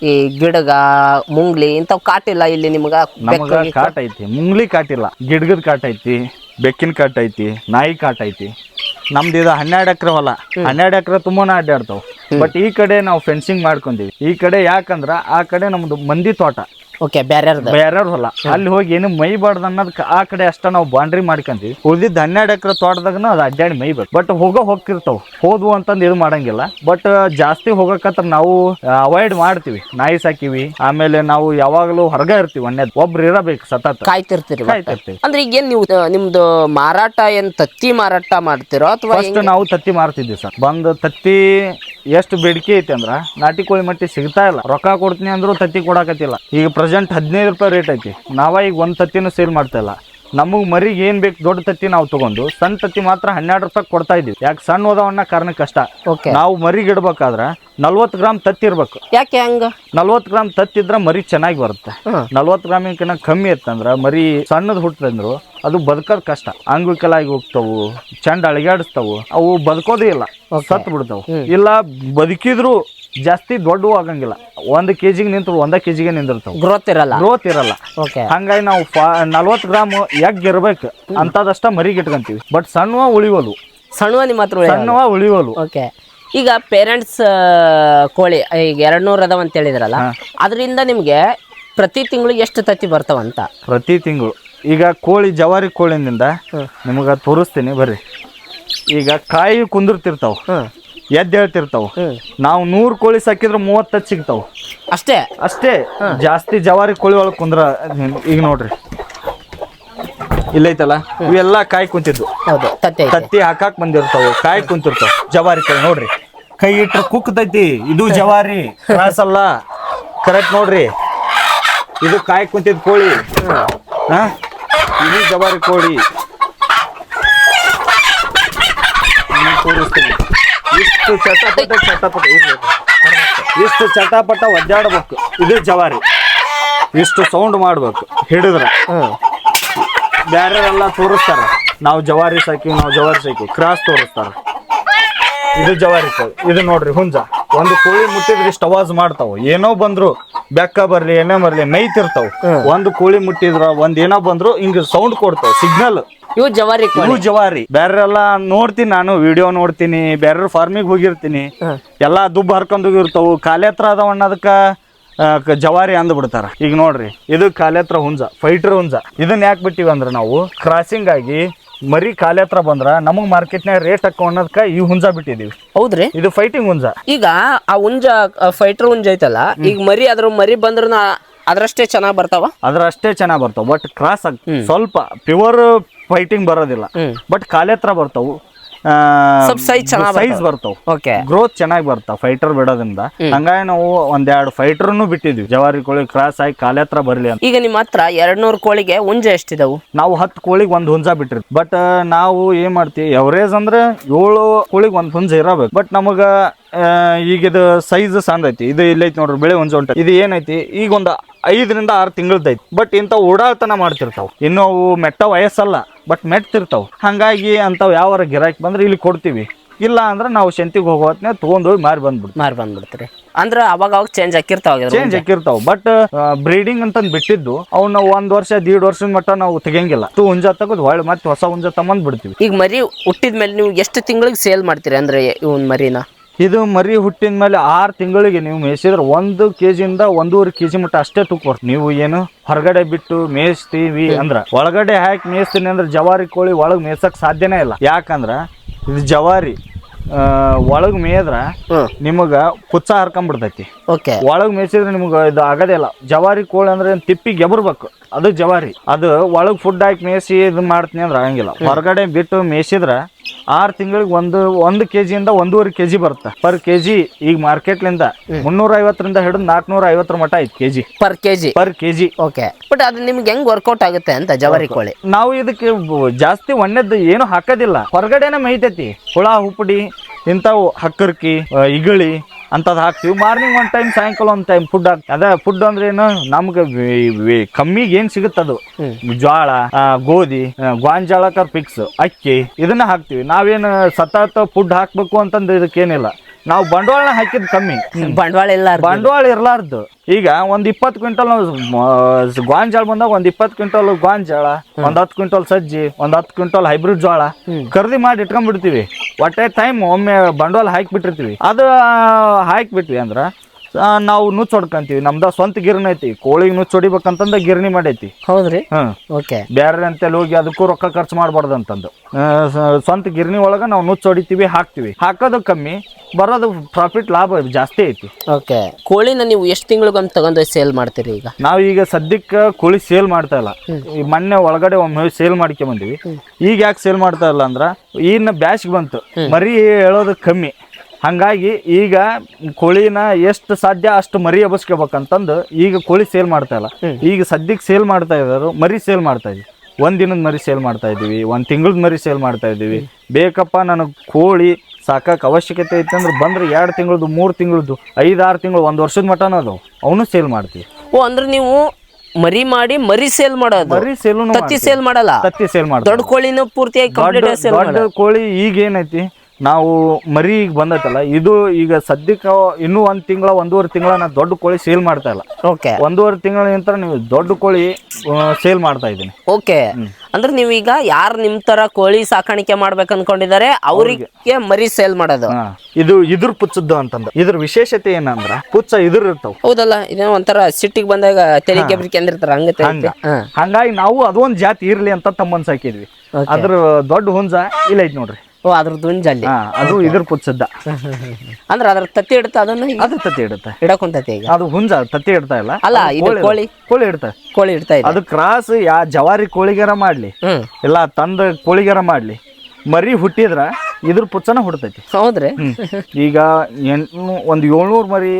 ಈ ಗಿಡಗ ಮುಂಗ್ಲಿ ಇಂಥವ್ ಕಾಟಿಲ್ಲ ಇಲ್ಲಿ ನಿಮ್ಗ? ನಮಗ ಕಾಟ ಐತಿ ಮುಂಗ್ಲಿ ಕಾಟಿಲ್ಲ ಗಿಡಗದ ಕಾಟ ಐತಿ. ಬೆಕ್ಕಿನ ಕಾಟ ಐತಿ ನಾಯಿ ಕಾಟ ಐತಿ. ನಮ್ದು ಇದು ಹನ್ನೆರಡು ಎಕರೆ ಹೊಲ. ಹನ್ನೆರಡು ಎಕರೆ ತುಂಬಾನೇ ಅಡ್ಡಾಡ್ತಾವ ಬಟ್ ಈ ಕಡೆ ನಾವು ಫೆನ್ಸಿಂಗ್ ಮಾಡ್ಕೊಂಡಿವಿ ಈ ಕಡೆ ಯಾಕಂದ್ರ ಆ ಕಡೆ ನಮ್ದು ಮಂದಿ ತೋಟ. ಓಕೆ ಬೇರೆಯವ್ರ ಹೊಲ ಅಲ್ಲಿ. ಹೋಗಿ ಏನು ಮೈ ಮೈಬಾರ್ದು ಅನ್ನೋದಕ್ಕೆ ಆ ಕಡೆ ಅಷ್ಟ ನಾವು ಬಾಂಡ್ರಿ ಮಾಡ್ಕೊಂತೀವಿ. ಉಳಿದಿದ್ದ ಹನ್ನೆರಡು ಎಕರೆ ತೋಟದಾಗನು ಅದು ಅಡ್ಡಾಡಿ ಮೈಬೇಕು ಬಟ್ ಹೋಗೋ ಹೋಗ್ತಿರ್ತಾವ. ಹೋದ್ವು ಅಂತಂದು ಇದು ಮಾಡಂಗಿಲ್ಲ. ಬಟ್ ಜಾಸ್ತಿ ಹೋಗಕತ್ರ ನಾವು ಅವಾಯ್ಡ್ ಮಾಡ್ತೀವಿ. ನಾಯಿ ಸಾಕಿವಿ. ಆಮೇಲೆ ನಾವು ಯಾವಾಗಲೂ ಹೊರಗೆ ಇರ್ತೀವಿ ಅನ್ನೋದು ಒಬ್ರು ಇರಬೇಕು ಸತತ. ಕಾಯ್ತಿರ್ತೀರಿ ಕಾಯ್ತಿರ್ತೀವಿ. ಅಂದ್ರೆ ಈಗ ಏನ್ ನೀವು ಆ, ನಿಮ್ದು ಮಾರಾಟ ಏನ್ ತತ್ತಿ ಮಾರಾಟ ಮಾಡ್ತಿರೋ ಅಥವಾ ಫಸ್ಟ್ ನಾವು ತತ್ತಿ ಮಾರ್ತಿದ್ವಿ ಸರ್. ಬಂದು ತತ್ತಿ ಎಷ್ಟು ಬೇಡಿಕೆ ಐತಿ ಅಂದ್ರ ನಾಟಿ ಕೋಳಿ ಮಟ್ಟಿ ಸಿಗ್ತಾ ಇಲ್ಲ. ರೊಕ್ಕ ಕೊಡ್ತೀನಿ ಅಂದ್ರು ತತ್ತಿ ಕೊಡಕತ್ತಿಲ್ಲ. ಈಗ ಪ್ರೆಸೆಂಟ್ ಹದಿನೈದು ರೂಪಾಯಿ ರೇಟ್ ಐತಿ. ನಾವ ಈಗ ಒಂದು ತತ್ತಿನೂ ಸೇಲ್ ಮಾಡ್ತಾ ಇಲ್ಲ. ನಮಗೆ ಮರಿಗೆ ಏನು ಬೇಕು ದೊಡ್ಡ ತತ್ತಿ ನಾವು ತಗೊಂಡು ಸಣ್ಣ ತತ್ತಿ ಮಾತ್ರ ಹನ್ನೆರಡು ರೂಪಾಯಿ ಕೊಡ್ತಾ ಇದ್ದೀವಿ. ಯಾಕೆ ಸಣ್ಣ ಹೋದವನ್ನ ಕಾರಣ ಕಷ್ಟ ಓಕೆ ನಾವು ಮರಿಗೆ ಇಡಬೇಕಾದ್ರೆ ನಲ್ವತ್ತು ಗ್ರಾಮ್ ತತ್ತಿ ಇರ್ಬೇಕು. ಯಾಕೆ ಹಂಗ? ನಲ್ವತ್ತು ಗ್ರಾಮ್ ತತ್ತಿದ್ರೆ ಮರಿ ಚೆನ್ನಾಗಿ ಬರುತ್ತೆ. ನಲ್ವತ್ತು ಗ್ರಾಮಿನ ಕಮ್ಮಿ ಇತ್ತಂದ್ರ ಮರಿ ಸಣ್ಣದು ಹುಟ್ಟದಂದ್ರು ಅದು ಬದುಕೋದ್ ಕಷ್ಟ. ಅಂಗುಕೆಲಾಗಿ ಹೋಗ್ತಾವು ಚಂಡ ಅಳಿಗಾಡಿಸ್ತಾವು ಅವು ಬದುಕೋದೇ ಇಲ್ಲ. ಸತ್ತು ಬಿಡ್ತಾವು. ಇಲ್ಲ ಬದುಕಿದ್ರು ಜಾಸ್ತಿ ದೊಡ್ಡವು ಆಗಂಗಿಲ್ಲ. ಒಂದ್ ಕೆಜಿಗೆ ನಿಂತು ಒಂದ ಕೆಜಿಗೆ ನಿಂದಿರ್ತಾವ. ಗ್ರೋತ್ ಇರಲ್ಲ. ಗ್ರೋತ್ ಇರಲ್ಲ. ಓಕೆ ಹಂಗಾಗಿ ನಾವು ನಲ್ವತ್ತು ಗ್ರಾಮ್ ಎಗ್ ಇರ್ಬೇಕು. ಅಂತದಷ್ಟ ಮರಿಗೆ ಇಟ್ಕೊಂತೀವಿ. ಬಟ್ ಸಣ್ಣವ ಉಳಿವಲು ಸಣ್ಣವ ನಿಮ್ಮ ಹತ್ರ ಸಣ್ಣವ ಉಳಿವಲು ಓಕೆ ಈಗ ಪೇರೆಂಟ್ಸ್ ಕೋಳಿ ಈಗ ಎರಡ್ ನೂರ ಅದಾವ ಅಂತ ಹೇಳಿದ್ರಲ್ಲ ಅದರಿಂದ ನಿಮ್ಗೆ ಪ್ರತಿ ತಿಂಗಳಿಗೆ ಎಷ್ಟು ತತ್ತಿ ಬರ್ತಾವಂತ? ಪ್ರತಿ ತಿಂಗಳು. ಈಗ ಕೋಳಿ ಜವಾರಿ ಕೋಳಿನಿಂದ ನಿಮಗೆ ತೋರಿಸ್ತೀನಿ ಬರ್ರಿ. ಈಗ ಕಾಯಿ ಕುಂದಿರ್ತಿರ್ತಾವ. ಎದ್ದು ಹೇಳ್ತಿರ್ತಾವ. ಹ್ಮ್. ನಾವು ನೂರು ಕೋಳಿ ಸಾಕಿದ್ರೆ ಮೂವತ್ತ ಸಿಗ್ತಾವ. ಅಷ್ಟೇ? ಅಷ್ಟೇ. ಜಾಸ್ತಿ ಜವಾರಿ ಕೋಳಿ ಒಳಗೆ ಕುಂದ್ರ ಈಗ ನೋಡ್ರಿ. ಇಲ್ಲೈತಲ್ಲ? ಇವೆಲ್ಲ ಕಾಯಿ ಕುಂತಿದ್ವು. ಹೌದು ತತ್ತಿ ಐತೆ. ತತ್ತಿ ಹಾಕಾಕ್ ಬಂದಿರ್ತಾವ ಕಾಯಿ ಕುಂತಿರ್ತಾವ ಜವಾರಿ ಕೋಳಿ ನೋಡ್ರಿ. ಕೈ ಇಟ್ರೆ ಕುಕ್ತೈತಿ ಇದು ಜವಾರಿ. ಅಲ್ಲ ಕರೆಕ್ಟ್ ನೋಡ್ರಿ. ಇದು ಕಾಯಿ ಕುಂತಿದ್ ಕೋಳಿ. ಹಾ? ಇದು ಜವಾರಿ ಕೋಳಿ. ನಿಮ್ಗ್ ತೋರಿಸ್ತೀನಿ. ಇಷ್ಟು ಚಟಪಟ ಚಟಪಟ ಇರ್ಬೇಕು ಇಷ್ಟು ಚಟಪಟ ಒದ್ದಾಡ್ಬೇಕು. ಇದು ಜವಾರಿ. ಇಷ್ಟು ಸೌಂಡ್ ಮಾಡ್ಬೇಕು. ಹಿಡಿದ್ರೆ. ಬ್ಯಾರೆಲ್ಲ ತೋರಿಸ್ತಾರ. ನಾವು ಜವಾರಿ ಸಾಕಿ ನಾವು ಜವಾರಿ ಸಾಕಿ ಕ್ರಾಸ್ ತೋರಿಸ್ತಾರ. ಇದು ಜವಾರಿ ಇದು ನೋಡ್ರಿ, ಹುಂಜ. ಒಂದು ಕೋಳಿ ಮುಟ್ಟಿದ್ರೆ ಇಷ್ಟು ಅವಾಜ್ ಮಾಡ್ತಾವ. ಏನೋ ಬಂದ್ರು. ಬೆಕ್ಕ ಬರ್ಲಿ ಎಣ್ಣೆ ಬರ್ಲಿ ನೈತಿರ್ತಾವ ಒಂದು ಕೋಳಿ ಮುಟ್ಟಿದ್ರ ಒಂದ್ ಏನೋ ಬಂದ್ರು ಹಿಂಗ ಸೌಂಡ್ ಕೊಡ್ತಾವ ಸಿಗ್ನಲ್ ಇವು ಜವಾರಿ ಇವು ಜವಾರಿ. ಬೇರೆಲ್ಲ ನೋಡ್ತೀನಿ ನಾನು ವಿಡಿಯೋ ನೋಡ್ತೀನಿ ಬೇರೆ ಫಾರ್ಮಿಗೆ ಹೋಗಿರ್ತೀನಿ. ಎಲ್ಲಾ ದುಬ್ಬ ಹರ್ಕೊಂಡು ಹೋಗಿರ್ತಾವು. ಕಾಲೆ ಹತ್ರ ಅದಾವ ಅನ್ನೋದಕ್ಕ ಜವಾರಿ ಅಂದ್ ಬಿಡ್ತಾರ. ಈಗ ನೋಡ್ರಿ ಇದು ಕಾಲೆ ಹತ್ರ ಹುಂಜ ಫೈಟರ್ ಹುಂಜ. ಇದನ್ನ ಯಾಕೆ ಬಿಟ್ಟಿವಿ ಅಂದ್ರೆ ನಾವು ಕ್ರಾಸಿಂಗ್ ಆಗಿ ಮರಿ ಕಾಲೆ ಹತ್ರ ಬಂದ್ರ ನಮಗ್ ಮಾರ್ಕೆಟ್ನ್ಯಾಗ ರೇಟ್ ಹಾಕೋ ಅನ್ನೋದಕ್ಕ ಈ ಹುಂಜ ಬಿಟ್ಟಿದೀವಿ. ಹೌದ್ರಿ? ಇದು ಫೈಟಿಂಗ್ ಹುಂಜ. ಈಗ ಆ ಹುಂಜ ಫೈಟರ್ ಹುಂಜ ಐತಲ್ಲ ಈಗ ಮರಿ ಅದ್ರ ಮರಿ ಬಂದ್ರ ಅದ್ರಷ್ಟೇ ಚೆನ್ನಾಗ್ ಬರ್ತಾವ? ಅದ್ರ ಅಷ್ಟೇ ಚೆನ್ನಾಗ್ ಬರ್ತಾವ ಬಟ್ ಕ್ರಾಸ್ ಆಗ್ ಸ್ವಲ್ಪ ಪ್ಯೂರ್ ಫೈಟಿಂಗ್ ಬರೋದಿಲ್ಲ. ಬಟ್ ಕಾಲೆ ಹತ್ರ ಬರ್ತಾವು. ಸ್ವಲ್ಪ size ಚೆನ್ನಾಗ್ ಸೈಜ್ ಬರ್ತಾವ. ಓಕೆ ಗ್ರೋತ್ ಚೆನ್ನಾಗಿ ಬರ್ತಾವ ಫೈಟರ್ ಬಿಡೋದ್ರಿಂದ. ಹಂಗಾಗಿ ನಾವು ಒಂದೆರಡು ಫೈಟರ್ನು ಬಿಟ್ಟಿದ್ವಿ. ಜವಾರಿ ಕೋಳಿ ಕ್ರಾಸ್ ಆಗಿ ಕಾಲೆ ಹತ್ರ ಬರ್ಲಿ ಅಂತ. ಈಗ ನಿಮ್ಮ ಹತ್ರ ಎರಡ್ನೂರು ಕೋಳಿಗೆ ಹುಂಜ ಎಷ್ಟಿದಾವು? ನಾವು ಹತ್ತು ಕೋಳಿಗೆ ಒಂದು ಹುಂಜ ಬಿಟ್ಟಿರ್ತೀವಿ ಬಟ್ ನಾವು ಏನ್ ಮಾಡ್ತೀವಿ ಎವರೇಜ್ ಅಂದ್ರೆ ಏಳು ಕೋಳಿಗೆ ಒಂದು ಹುಂಜ ಇರಬೇಕು. ಬಟ್ ನಮಗ ಈಗ ಇದು ಸೈಜ್ ಸಣ್ಣ ಐತಿ. ಇದು ಇಲ್ಲೈತಿ ನೋಡ್ರಿ ಬೆಳೆ ಹುಂಜ ಸೊಂಟ ಇದು ಏನೈತಿ? ಈಗ ಒಂದು ಐದರಿಂದ ಆರು ತಿಂಗಳದೈತಿ ಬಟ್ ಇಂಥವು ಓಡಾಡ್ತನ ಮಾಡ್ತಿರ್ತಾವ. ಇನ್ನು ಅವು ಮೆಟ್ಟ ವಯಸ್ಸಲ್ಲ ಬಟ್ ಮೆಟ್ತಿರ್ತಾವ. ಹಂಗಾಗಿ ಅಂಥವು ಯಾವಾರ ಗಿರಾಕಿ ಬಂದ್ರೆ ಇಲ್ಲಿ ಕೊಡ್ತೀವಿ. ಇಲ್ಲ ಅಂದ್ರೆ ನಾವು ಶಂತಿಗೆ ಹೋಗೋ ತೊಗೊಂಡು ಹೋಗಿ ಮಾರಿ ಬಂದ್ಬಿಡ್ತೀವಿ. ಮಾರಿ ಬಂದ್ಬಿಡ್ತೀರಿ. ಅಂದ್ರೆ ಅವಾಗ ಅವಾಗ ಚೇಂಜ್ ಹಾಕಿರ್ತಾವ ಚೇಂಜ್ ಹಾಕಿರ್ತಾವ. ಬಟ್ ಬ್ರೀಡಿಂಗ್ ಅಂತ ಬಿಟ್ಟಿದ್ದು ಅವನ್ನ ಒಂದ್ ವರ್ಷ ದೀಡ್ ವರ್ಷದ ಮಟ್ಟ ನಾವು ತೆಗಿಯಂಗಿಲ್ಲ. ತು ಹುಂಜ ತಗದ್ ಹೊಳೆ ಮತ್ತೆ ಹೊಸ ಹುಂಜ ತಮ್ಮಂದ್ ಬಿಡ್ತೀವಿ. ಈಗ ಮರಿ ಹುಟ್ಟಿದ ಮೇಲೆ ನೀವು ಎಷ್ಟು ತಿಂಗಳಿಗೆ ಸೇಲ್ ಮಾಡ್ತೀರಿ ಅಂದ್ರೆ ಇವನ್ ಮರಿನ? ಇದು ಮರಿ ಹುಟ್ಟಿದ ಮೇಲೆ ಆರು ತಿಂಗಳಿಗೆ ನೀವು ಮೇಯಿಸಿದ್ರೆ ಒಂದು ಕೆಜಿಯಿಂದ ಒಂದೂವರೆ ಕೆಜಿ ಮಟ್ಟ ಅಷ್ಟೇ ತೂಕ ಬರ್ತದೆ ನೀವು ಏನು ಹೊರಗಡೆ ಬಿಟ್ಟು ಮೇಯಿಸ್ತೀವಿ ಅಂದ್ರ. ಒಳಗಡೆ ಹಾಕಿ ಮೇಯಿಸ್ತೀನಿ ಅಂದ್ರೆ ಜವಾರಿ ಕೋಳಿ ಒಳಗೆ ಮೇಯ್ಸಕ್ ಸಾಧ್ಯನೇ ಇಲ್ಲ. ಯಾಕಂದ್ರ ಇದು ಜವಾರಿ ಒಳಗ್ ಮೇಯ್ದ್ರ ನಿಮಗೆ ಕುಚ್ಚ ಹರ್ಕೊಂಡ್ಬಿಡ್ತೈತಿ ಓಕೆ. ಒಳಗ್ ಮೇಯ್ಸಿದ್ರೆ ನಿಮ್ಗೆ ಇದು ಆಗದೇ ಇಲ್ಲ. ಜವಾರಿ ಕೋಳಿ ಅಂದ್ರೆ ತಿಪ್ಪಿ ಗೆಬರ್ಬೇಕು. ಅದು ಜವಾರಿ. ಅದು ಒಳಗ್ ಫುಡ್ ಹಾಕಿ ಮೇಯಿಸಿ ಇದು ಮಾಡ್ತೀನಿ ಅಂದ್ರೆ ಆಗಂಗಿಲ್ಲ. ಹೊರಗಡೆ ಬಿಟ್ಟು ಮೇಯಿಸಿದ್ರ ಆರು ತಿಂಗಳಿಗೆ ಒಂದು ಒಂದು ಕೆಜಿಯಿಂದ ಒಂದೂವರೆ ಕೆಜಿ ಬರುತ್ತೆ. ಪರ್ ಕೆಜಿ ಈಗ ಮಾರ್ಕೆಟ್ಲಿಂದ ಮುನ್ನೂರ ಐವತ್ತರಿಂದ ಹಿಡಿದು ನಾಲ್ಕುನೂರ ಐವತ್ತರ ಮಟ್ಟ ಐತಿ KG. Per KG? Per KG. Okay but ಅದು ನಿಮ್ಗೆ ಹೆಂಗ್ ವರ್ಕೌಟ್ ಆಗುತ್ತೆ ಅಂತ ಜವಾರಿ ಕೋಳಿ? ನಾವು ಇದಕ್ಕೆ ಬ- ಜಾಸ್ತಿ ಒಣ್ಣೆದ್ದು ಏನು ಹಾಕೋದಿಲ್ಲ. ಹೊರಗಡೆನೆ ಮೈತೈತಿ ಹುಳ ಹುಪ್ಪಡಿ ಇಂಥವು ಹಕ್ಕರ್ಕಿ ಆ, ಇಗಳಿ ಅಂತದ್ ಹಾಕ್ತೀವಿ. ಮಾರ್ನಿಂಗ್ ಒಂದು ಟೈಮ್ ಸಾಯಂಕಾಲ ಒಂದು ಟೈಮ್ ಫುಡ್ ಹಾಕ್ತಿವಿ ಅದೇ ಫುಡ್ ಅಂದ್ರೆ ಏನು ನಮ್ಗೆ ಕಮ್ಮಿಗೆ ಏನು ಸಿಗುತ್ತದು ಜ್ವಾಳ ಜೋಳ ಗೋಧಿ ಗೋಂಜಾಳ ಫಿಕ್ಸ್ ಅಕ್ಕಿ ಇದನ್ನ ಹಾಕ್ತಿವಿ. ನಾವೇನು ಸತತ ಫುಡ್ ಹಾಕ್ಬೇಕು ಅಂತಂದ್ರೆ ಇದಕ್ಕೇನಿಲ್ಲ. ನಾವು ಬಂಡವಾಳ ಹಾಕಿದ್ ಕಮ್ಮಿ. ಬಂಡವಾಳ ಇಲ್ಲ ಬಂಡವಾಳ ಇರ್ಲಾರ್ದು. ಈಗ ಒಂದ್ ಇಪ್ಪತ್ತು ಕ್ವಿಂಟಲ್ ಗೋಂಜಾಳ ಬಂದಾಗ ಒಂದ್ ಇಪ್ಪತ್ತು ಕ್ವಿಂಟಲ್ ಗೋಂಜಾಳ ಒಂದ್ ಹತ್ತು ಕ್ವಿಂಟಲ್ ಸಜ್ಜಿ ಒಂದ್ ಹತ್ತು ಕ್ವಿಂಟಲ್ ಹೈಬ್ರಿಡ್ ಜೋಳ ಖರೀದಿ ಮಾಡಿ ಇಟ್ಕೊಂಡ್ಬಿಡ್ತೀವಿ. ಒಟ್ಟೆ ಟೈಮ್ ಒಮ್ಮೆ ಬಂಡವಾಳ ಹಾಕಿ ಬಿಟ್ಟಿರ್ತೀವಿ ಅದು ಹಾಕಿಬಿಟ್ವಿ ಅಂದ್ರ ಆ, ನಾವು ನುಚ್ಚು ಹೊಡ್ಕಂತೀವಿ. ನಮ್ದ ಸ್ವಂತ ಗಿರಣಿ ಐತಿ. ಕೋಳಿಗೆ ನುಚ್ಚು ಹೊಡಿಬೇಕಂತಂದ ಗಿರಣಿ ಮಾಡೈತಿ. ಹೌದ್ರಿ? ಹ್ಮ್ ಓಕೆ. ಬೇರೆ ಅಂತೇಳಿ ಹೋಗಿ ಅದಕ್ಕೂ ರೊಕ್ಕ ಖರ್ಚು ಮಾಡಬಾರ್ದು ಅಂತಂದು. ಆ, ಸ- ಸ್ವಂತ ಗಿರಣಿ ಒಳಗ ನಾವು ನುಚ್ಚು ಹೊಡಿತೀವಿ ಹಾಕ್ತಿವಿ. ಹಾಕೋದು ಕಮ್ಮಿ ಬರೋದು ಪ್ರಾಫಿಟ್ ಲಾಭ ಜಾಸ್ತಿ ಐತಿ. ಓಕೆ. ಕೋಳಿನ ನೀವು ಎಷ್ಟು ತಿಂಗಳಿಗೊಮ್ಮೆ ತಗೊಂಡು ಸೇಲ್ ಮಾಡ್ತೀರಿ ಈಗ? ನಾವ್ ಈಗ ಸದ್ಯಕ್ಕೆ ಕೋಳಿ ಸೇಲ್ ಮಾಡ್ತಾ ಇಲ್ಲ. ಈ ಮೊನ್ನೆ ಒಳಗಡೆ ಒಮ್ಮೆ ಸೇಲ್ ಮಾಡ್ಕೊಂಡ್ ಬಂದಿವಿ. ಈಗ ಯಾಕೆ ಸೇಲ್ ಮಾಡ್ತಾ ಇಲ್ಲ ಅಂದ್ರ ಇನ್ನ ಬ್ಯಾಸ್ಗೆ ಬಂತು. ಮರಿ ಹೇಳೋದು ಕಮ್ಮಿ. ಹಂಗಾಗಿ ಈಗ ಕೋಳಿನ ಎಷ್ಟು ಸಾಧ್ಯ ಅಷ್ಟು ಮರಿ ಎಬ್ಬಸ್ಕೋಬೇಕಂತಂದು ಈಗ ಕೋಳಿ ಸೇಲ್ ಮಾಡ್ತಾ ಇಲ್ಲ. ಈಗ ಸದ್ಯಕ್ಕೆ ಸೇಲ್ ಮಾಡ್ತಾ ಇದ್ದಾರೆ ಮರಿ ಸೇಲ್ ಮಾಡ್ತಾ ಇದ್ವಿ. ಒಂದ್ ದಿನದ ಮರಿ ಸೇಲ್ ಮಾಡ್ತಾ ಇದೀವಿ ಒಂದ್ ತಿಂಗಳದ ಮರಿ ಸೇಲ್ ಮಾಡ್ತಾ ಇದೀವಿ ಬೇಕಪ್ಪ ನನಗೆ ಕೋಳಿ ಸಾಕಕ್ಕೆ ಅವಶ್ಯಕತೆ ಐತೆ ಅಂದ್ರೆ ಬಂದ್ರೆ ಎರಡು ತಿಂಗಳದು ಮೂರು ತಿಂಗಳದು ಐದಾರು ತಿಂಗಳು ಒಂದು ವರ್ಷದ ಮಟನ ಅದಾವ. ಅವನು ಸೇಲ್ ಮಾಡ್ತೀವಿ. ಓ ಅಂದ್ರೆ ನೀವು ಮರಿ ಮಾಡಿ ಮರಿ ಸೇಲ್ ಮಾಡೋದು? ಮರಿ ಸೇಲ್ ತತ್ತಿ ಸೇಲ್ ಮಾಡಲ್ಲ? ತತ್ತಿ ಸೇಲ್ ಮಾಡ್ತೀವಿ. ದೊಡ್ಡ ಕೋಳಿನೂ ಪೂರ್ತಿಯಾಗಿ ದೊಡ್ಡ ಕೋಳಿ ಈಗ ಏನೈತಿ ನಾವು ಮರಿ ಈಗ ಬಂದೈತಲ್ಲ ಇದು ಈಗ ಸದ್ಯಕ್ಕೆ ಇನ್ನೂ ಒಂದ್ ತಿಂಗಳ ಒಂದೂವರೆ ತಿಂಗಳ ನಾ ದೊಡ್ಡ ಕೋಳಿ ಸೇಲ್ ಮಾಡ್ತಾ ಇಲ್ಲ. ಓಕೆ. ಒಂದೂವರೆ ತಿಂಗಳ ನಂತರ ನೀವು ದೊಡ್ಡ ಕೋಳಿ ಸೇಲ್ ಮಾಡ್ತಾ ಇದ್ದೀನಿ. ಓಕೆ. ಅಂದ್ರೆ ನೀವೀಗ ಯಾರು ನಿಮ್ ತರ ಕೋಳಿ ಸಾಕಾಣಿಕೆ ಮಾಡ್ಬೇಕು ಅನ್ಕೊಂಡಿದ್ದಾರೆ ಅವರಿಗೆ ಮರಿ ಸೇಲ್ ಮಾಡೋದು. ಇದು ಇದ್ರ ಪುಚ್ಚದ್ದು ಅಂತಂದ. ಇದ್ರ ವಿಶೇಷತೆ ಏನಂದ್ರ ಪುಚ್ಚ ಇದ್ರ ಇರ್ತಾವ. ಹೌದಲ್ಲ ಇದೇ ಒಂಥರ ಸಿಟ್ಟಿಗೆ ಬಂದಾಗ ತೆರಿಗೆ ಕೆಬ್ರಿಕೆ ಅಂದಿರ್ತಾರ ಹಂಗ ಹಂಗಾಗಿ ನಾವು ಅದೊಂದ್ ಜಾತಿ ಇರ್ಲಿ ಅಂತ ತಮ್ಮನ್ ಸಾಕಿದ್ವಿ. ಅದ್ರ ದೊಡ್ಡ ಹುಂಜ ಇಲ್ಲ ಐತ್ ನೋಡ್ರಿ. ಓ ಅದ್ರದ್ದು ಹುಂಜಲ್ಲಿ ಹಾ ಅದು ಇದ್ರ ಪುಚ್ಚದ್ದ ಅಂದ್ರ ಅದ್ರ ತತ್ತಿ ಇಡುತ್ತ? ಅದನ್ನ ಅದು ತತ್ತಿ ಇಡುತ್ತೆ. ಇಡಕೊಂತತಿ ಈಗ? ಅದು ಹುಂಜ ತತ್ತಿ ಇಡ್ತಾ ಇಲ್ಲ. ಅಲ್ಲ, ಇದು. ಕೋಳಿ? ಕೋಳಿ. ಇಡ್ತಾ ಕೋಳಿ ಇಡ್ತಾ ಇದೆ. ಅದು ಕ್ರಾಸ್ ಯಾ ಜವಾರಿ ಕೋಳಿಗಾರ ಮಾಡ್ಲಿ. ಹ್ಮ್. ಇಲ್ಲ ತಂದ ಕೋಳಿಗಾರ ಮಾಡ್ಲಿ. ಮರಿ ಹುಟ್ಟಿದ್ರ ಇದ್ರ ಪುಚ್ಚನ ಹುಡ್ತೈತಿ. ಹೌದ್ರಿ. ಈಗ ಎಂಟ್ನೂ ಒಂದ್ ಏಳ್ನೂರು ಮರಿ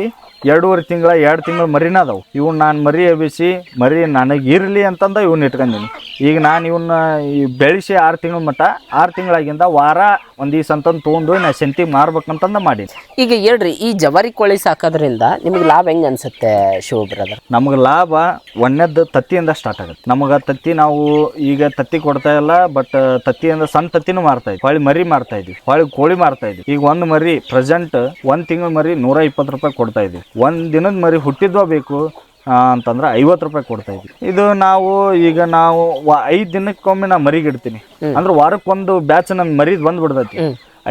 ಎರಡೂವರೆ ತಿಂಗಳ ಎರಡು ತಿಂಗಳ ಮರಿನ ಅದಾವು. ಇವ್ನ ನಾನು ಮರಿ ಎಬ್ಬಿಸಿ ಮರಿ ನನಗೆ ಇರಲಿ ಅಂತಂದ ಇವ್ನ ಇಟ್ಕೊಂಡಿನಿ ಈಗ ನಾನು ಇವನ್ನ ಈ ಬೆಳೆಸಿ ಆರು ತಿಂಗಳ ಮಟ್ಟ ಆರು ತಿಂಗಳಾಗಿಂದ ವಾರ ಒಂದು ಈ ಅಂತಂದು ತೊಗೊಂಡು ನಾ ಸಂತಿಗೆ ಮಾರ್ಬೇಕಂತಂದ ಮಾಡೀನಿ. ಈಗ ಹೇಳ್ರಿ ಈ ಜವಾರಿ ಕೋಳಿ ಸಾಕೋದ್ರಿಂದ ನಿಮಗೆ ಲಾಭ ಹೆಂಗೆ ಅನ್ಸುತ್ತೆ ಶಿವ ಬ್ರದರ್? ನಮಗೆ ಲಾಭ ಒಂದನೇದ್ದು ತತ್ತಿಯಿಂದ ಸ್ಟಾರ್ಟ್ ಆಗುತ್ತೆ. ನಮಗೆ ತತ್ತಿ ನಾವು ಈಗ ತತ್ತಿ ಕೊಡ್ತಾ ಇಲ್ಲ ಬಟ್ ತತ್ತಿಯಿಂದ ಸಣ್ಣ ತತ್ತಿನೂ ಮಾರ್ತಾ ಇದ್ವಿ. ಹೊಳಿ ಮರಿ ಮಾರ್ತಾ ಇದ್ವಿ. ಹೊಳಿ ಕೋಳಿ ಮಾರ್ತಾ ಇದ್ವಿ. ಈಗ ಒಂದು ಮರಿ ಪ್ರೆಸೆಂಟ್ ಒಂದು ತಿಂಗಳ ಮರಿ ನೂರ ಇಪ್ಪತ್ತು ರೂಪಾಯಿ ಕೊಡ್ತಾ ಇದ್ವಿ. ಒಂದ್ ದಿನದ ಮರಿ ಹುಟ್ಟಿದ್ವ ಬೇಕು ಅಂತಂದ್ರೆ ಐವತ್ತು ರೂಪಾಯಿ ಕೊಡ್ತಾ ಇದ್ವಿ. ಇದು ನಾವು ಈಗ ನಾವು ಐದು ದಿನಕ್ಕೊಮ್ಮೆ ನಾ ಮರಿಗೆ ಇಡ್ತೀನಿ. ಅಂದ್ರೆ ವಾರಕ್ಕೊಂದು ಬ್ಯಾಚ್ ನನ್ ಮರಿದ್ ಬಂದ್ಬಿಡ್ತೈತಿ.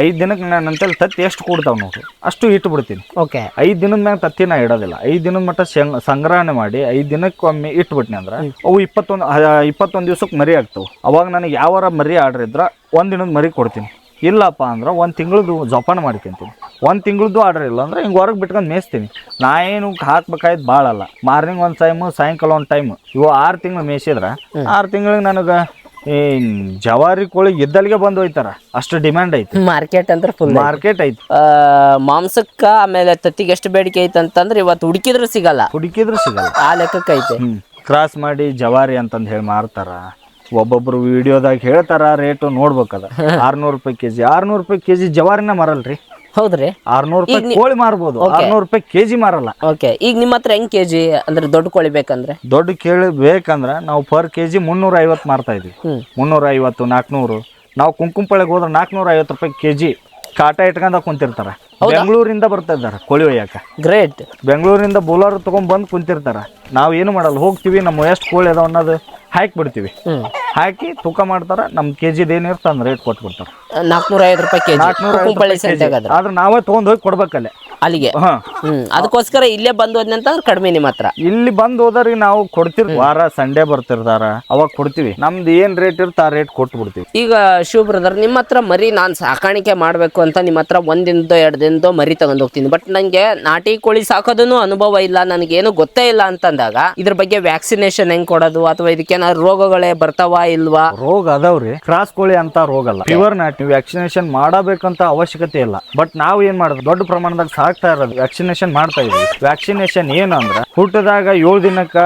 ಐದು ದಿನಕ್ಕೆ ನಾನು ಅಂತೇಳಿ ತತ್ತಿ ಎಷ್ಟು ಕೊಡ್ತಾವ್ ನೋಡ್ರಿ. ಅಷ್ಟು ಇಟ್ಟು ಬಿಡ್ತೀನಿ ಓಕೆ. ಐದು ದಿನದ ಮ್ಯಾಗ ನಾ ಇಡೋದಿಲ್ಲ. ಐದು ದಿನದ ಮಟ್ಟ ಸಂಗ್ರಹಣೆ ಮಾಡಿ ಐದು ದಿನಕ್ಕೊಮ್ಮೆ ಇಟ್ಬಿಟ್ನಿ ಅಂದ್ರೆ ಅವು ಇಪ್ಪತ್ತೊಂದು ಇಪ್ಪತ್ತೊಂದು ದಿವ್ಸಕ್ಕೆ ಮರಿ ಆಗ್ತವೆ. ಅವಾಗ ನನಗೆ ಯಾವಾರ ಮರಿ ಆರ್ಡರ್ ಇದ್ರೆ ಒಂದ್ ದಿನದ ಮರಿ ಕೊಡ್ತೀನಿ. ಇಲ್ಲಪ್ಪ ಅಂದ್ರೆ ಒಂದು ತಿಂಗಳದು ಜೋಪಾನ ಮಾಡ್ಕೊಂತೀನಿ. ಒಂದ್ ತಿಂಗಳದ್ದು ಆರ್ಡರ್ ಇಲ್ಲ ಅಂದ್ರೆ ಹಿಂಗೆ ಹೊರಗೆ ಬಿಟ್ಕೊಂಡು ಮೇಯಿಸ್ತೀನಿ. ನಾ ಏನು ಹಾಕ್ಬೇಕಾಯ್ತು ಭಾಳ ಅಲ್ಲ. ಮಾರ್ನಿಂಗ್ ಒಂದು ಟೈಮು ಸಾಯಂಕಾಲ ಒಂದು ಟೈಮ್ ಇವು ಆರು ತಿಂಗಳು ಮೇಯಿಸಿದ್ರೆ ಆರು ತಿಂಗಳಿಗೆ ನನಗೆ ಈ ಜವಾರಿ ಕೋಳಿ ಇದ್ದಲ್ಲಿಗೆ ಬಂದು ಹೋಯ್ತಾರ. ಅಷ್ಟು ಡಿಮ್ಯಾಂಡ್ ಐತಿ. ಮಾರ್ಕೆಟ್ ಅಂದ್ರೆ ಫುಲ್ ಮಾರ್ಕೆಟ್ ಐತಿ. ಮಾಂಸಕ್ಕ ಆಮೇಲೆ ತತ್ತಿಗೆ ಎಷ್ಟು ಬೇಡಿಕೆ ಐತೆ ಅಂತಂದ್ರೆ ಇವತ್ತು ಹುಡುಕಿದ್ರು ಸಿಗಲ್ಲ. ಹುಡುಕಿದ್ರು ಸಿಗಲ್ಲ. ಆ ಲೆಕ್ಕಕ್ಕೆ ಐತೆ. ಕ್ರಾಸ್ ಮಾಡಿ ಜವಾರಿ ಅಂತಂದು ಹೇಳಿ ಮಾರ್ತಾರ. ಒಬ್ಬೊಬ್ರು ವಿಡಿಯೋದಾಗ ಹೇಳ್ತಾರ ರೇಟು ನೋಡ್ಬೇಕದ. ಆರ್ನೂರು ರೂಪಾಯಿ ಕೆಜಿ. ಆರ್ನೂರು ರೂಪಾಯಿ ಕೆಜಿ ಜವಾರಿನ ಮಾರಲ್ರಿ. ಹೌದ್ರಿ? ಆರ್ನೂರು ರೂಪಾಯಿ ಕೋಳಿ ಮಾರ್ಬೋದು. ಆರ್ನೂರು ರೂಪಾಯಿ ಕೆಜಿ ಮಾರಲ್ಲ. ಓಕೆ. ಈಗ ನಿಮ್ಮ ಹತ್ರ ಹೆಂಗ್ ಕೆಜಿ ಅಂದ್ರೆ ದೊಡ್ಡ ಕೋಳಿ ಬೇಕಂದ್ರೆ? ದೊಡ್ಡ ಕೇಳಿ ಬೇಕಂದ್ರೆ ನಾವು ಪರ್ ಕೆಜಿ ಮುನ್ನೂರ ಐವತ್ತು ಮಾರ್ತಾ ಇದ್ವಿ. ಹ್ಮ್. ಮುನ್ನೂರ ಐವತ್ತು ನಾಲ್ಕುನೂರು ನಾವು ಕುಂಕುಂಪಳೆಗೆ ಹೋದ್ರೆ ನಾಲ್ಕುನೂರ ಐವತ್ತು ರೂಪಾಯಿ ಕೆಜಿ ಕಾಟ ಇಟ್ಕೊಂಡ ಕುಂತಿರ್ತಾರ. ಬೆಂಗಳೂರಿಂದ ಬರ್ತಾ ಇದ್ದಾರೆ ಕೋಳಿ ಒಯ್ಯಾಕ. ಗ್ರೇಟ್ ಬೆಂಗಳೂರಿಂದ ಬೋಲರ್ ತಗೊಂಡ್ ಬಂದು ಕುಂತಿರ್ತಾರ. ನಾವ್ ಏನು ಮಾಡಲ್ಲ ಹೋಗ್ತೀವಿ ನಮ್ಮ ಎಷ್ಟು ಕೋಳಿ ಅದಾವ ಅನ್ನೋದು ಹಾಕಿ ಬಿಡ್ತೀವಿ. ಹಾಕಿ ತೂಕ ಮಾಡ್ತಾರ ನಮ್ ಕೆಜಿದ್ ಏನಿರ್ತ ಅಂದ್ ರೇಟ್ ಕೊಟ್ಟು ಬಿಡ್ತಾರ ಐದು ಐವತ್ತು ರೂಪಾಯಿ ಕೆಜಿ. ನಾಲ್ಕುನೂರ ಆದ್ರೆ ನಾವೇ ತಗೊಂಡ್ ಹೋಗಿ ಕೊಡ್ಬೇಕಲ್ಲ ಅಲ್ಲಿಗೆ? ಅದಕ್ಕೋಸ್ಕರ ಇಲ್ಲೇ ಬಂದು ಹೋದ್ನಂತಂದ್ರೆ ಕಡಿಮೆ ನಿಮ್ಮ ಹತ್ರ. ಇಲ್ಲಿ ಬಂದ್ ಹೋದ್ರಿ ನಾವು ಕೊಡ್ತಿರ್ ವಾರ ಸಂಡೇ ಬರ್ತಿರ್ತಾರ ಅವಾಗ ಕೊಡ್ತೀವಿ. ನಮ್ದು ಏನ್ ರೇಟ್ ಇರ್ತ ಆ ರೇಟ್ ಕೊಟ್ಟು ಬಿಡ್ತೀವಿ ಈಗ ಶಿವ ಬ್ರದರ್ ನಿಮ್ಮ ಹತ್ರ ಮರಿ ನಾನು ಸಾಕಾಣಿಕೆ ಮಾಡಬೇಕು ಅಂತ ನಿಮ್ಮ ಹತ್ರ ಒಂದಿನದ ಎರಡು ದಿನದೋ ಮರಿ ತಗೊಂಡು ಹೋಗ್ತೀನಿ. ಬಟ್ ನನಗೆ ನಾಟಿ ಕೋಳಿ ಸಾಕೋದನ್ನು ಅನುಭವ ಇಲ್ಲ, ನನಗೇನು ಗೊತ್ತೇ ಇಲ್ಲ ಅಂತಂದಾಗ ಇದ್ರ ಬಗ್ಗೆ ವ್ಯಾಕ್ಸಿನೇಷನ್ ಹೆಂಗ್ ಕೊಡೋದು ಅಥವಾ ಇದಕ್ಕೇನಾದ್ರು ರೋಗಗಳೇ ಬರ್ತಾವ ಇಲ್ವಾ? ರೋಗ ಅದಾವ್ರಿ. ಕ್ರಾಸ್ ಕೋಳಿ ಅಂತ ರೋಗ ಅಲ್ಲ. ಪ್ಯೂರ್ ನಾಟಿ ವ್ಯಾಕ್ಸಿನೇಷನ್ ಮಾಡಬೇಕಂತ ಅವಶ್ಯಕತೆ ಇಲ್ಲ. ಬಟ್ ನಾವು ಏನ್ ಮಾಡೋದು? ದೊಡ್ಡ ಪ್ರಮಾಣದಾಗ ಸಾಕ್ತಾ ಇರೋದು. ವ್ಯಾಕ್ಸಿನೇಷನ್ ಮಾಡ್ತಾ ಇದೀವಿ. ವ್ಯಾಕ್ಸಿನೇಷನ್ ಏನು ಅಂದ್ರೆ ಹುಟ್ಟದಾಗ ಏಳು ದಿನಕ್ಕ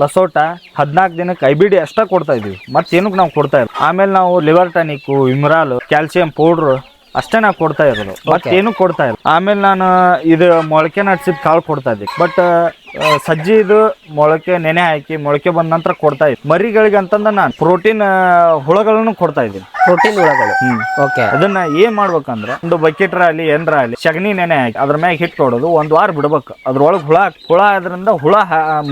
ಲಸೋಟ, ಹದಿನಾಲ್ಕು ದಿನಕ್ಕೆ ಐ ಬಿ ಡಿ ಅಷ್ಟ ಕೊಡ್ತಾ ಇದೀವಿ. ಮತ್ತೇನಕ್ಕೆ ನಾವು ಕೊಡ್ತಾ ಇಲ್ಲ. ಆಮೇಲೆ ನಾವು ಲಿವರ್ ಟಾನಿಕ್ ಇಮ್ರಾಲ್ ಕ್ಯಾಲ್ಸಿಯಂ ಪೌಡ್ರ್ ಅಷ್ಟೇ ನಾ ಕೊಡ್ತಾ ಇರೋದು. ಮತ್ತೇನು ಕೊಡ್ತಾ ಇರೋದು ಆಮೇಲೆ ನಾನು ಇದು ಮೊಳಕೆ ನಡ್ಸಿದ ಕಾಳು ಕೊಡ್ತಾ ಇದ್ದೆ. ಬಟ್ ಸಜ್ಜಿದು ಮೊಳಕೆ ನೆನೆ ಹಾಕಿ ಮೊಳಕೆ ಬಂದ ನಂತರ ಕೊಡ್ತಾ ಇದ್ದೀನಿ ಮರಿಗಳಿಗೆ ಅಂತಂದ ನಾನು ಪ್ರೋಟೀನ್ ಹುಳಗಳನ್ನು ಕೊಡ್ತಾ ಇದ್ದೀನಿ. ಪ್ರೋಟೀನ್ ಹುಳಗಳು. ಓಕೆ. ಅದನ್ನ ಏನ್ ಮಾಡ್ಬೇಕಂದ್ರೆ ಒಂದು ಬಕೆಟ್ರ ರಾಲಿ ಏನ್ರ ಅಲ್ಲಿ ಸಗಣಿ ನೆನೆ ಹಾಕಿ ಅದ್ರ ಮ್ಯಾಗ ಹಿಟ್ಟು ಕೊಡೋದು ಒಂದ್ ವಾರ ಬಿಡ್ಬೇಕು. ಅದ್ರೊಳಗೆ ಹುಳ ಹುಳ ಆದ್ರಿಂದ ಹುಳ